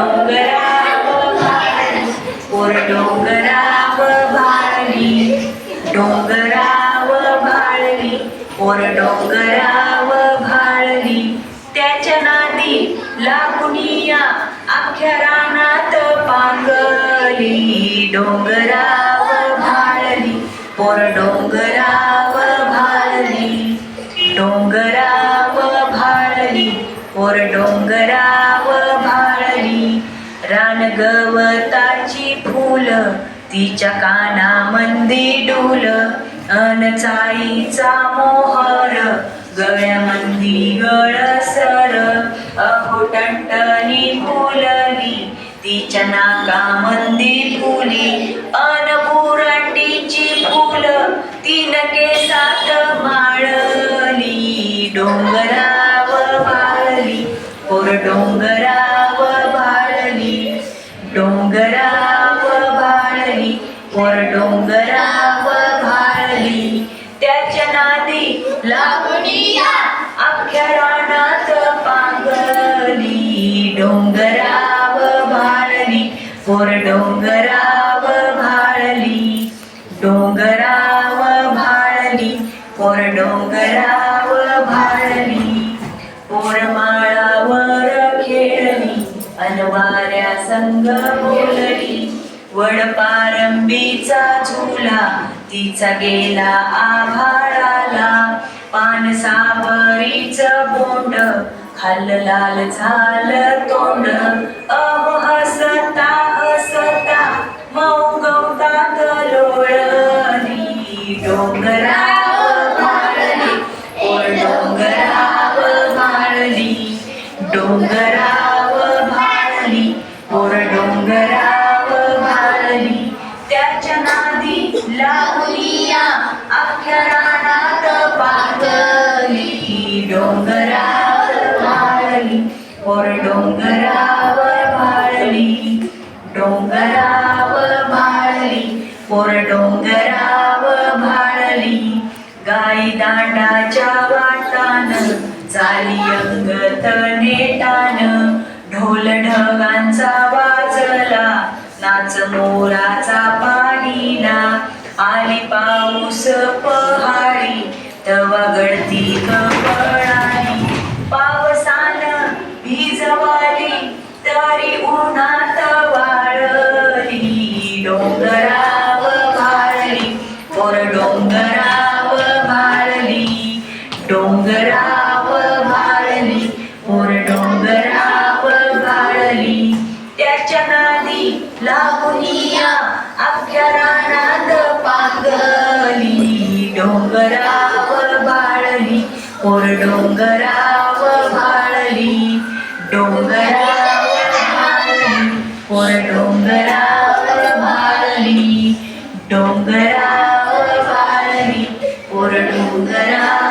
डोंगराव भाळली. डोंगराव भाळली. डोंगराव भाळली पोर डोंगराव भाळली त्याच्या नादी लागुनिया अख्ख्या रानात पांगली डोंगराव भाळली पोर डोंगराव भाळली डोंगराव भाळली. पोर डोंगराव गवताची फुल तिच्या कानामंदी डुल. अन चाईचा मोहर गळ्यामंदी गळसर. अहो फुलली तिच्या नाकामंदी फुली. अनपुरटीची फुल तीन केसात माळली. डोंगराव वाळली पोर डोंगरा डोंगराव भाळली त्याच्या नादी लागुनिया अख्ख्या रानात पांगली डोंगराव भाळली पोर डोंगराव भाळली डोंगराव भाळली पोर डोंगराव भाळली पोर माळावर खेळली. अनवाऱ्या संग बोलली. वड पारंबीचा झुला तिचा गेला आभाळाला. पान सावरीच बोंड खाल लाल झालं तोंड. अहो हसता हसता मऊ गवतात लोळली डोंगराव भाळली डोंगराव माळली डोंगराव त्याच्या नादी लावलिया अख्ख्या रानात पागली भाळली ओर डोंगरावर भाळली डोंगराव भाळली पोर डोंगराव भाळली गाई दांडाच्या वाटान चाली अंगत नेटान ढोल ढगांचा वाजला पहाडी तवा गळती कपळाली पावसान भिजवाली तरी उन्हात डोंगरावर बाळली ओर डोंगरावर बाळली. डोंगरावर बाळली ओर डोंगरावर बाळली. डोंगरावर बाळली ओर डोंगरावर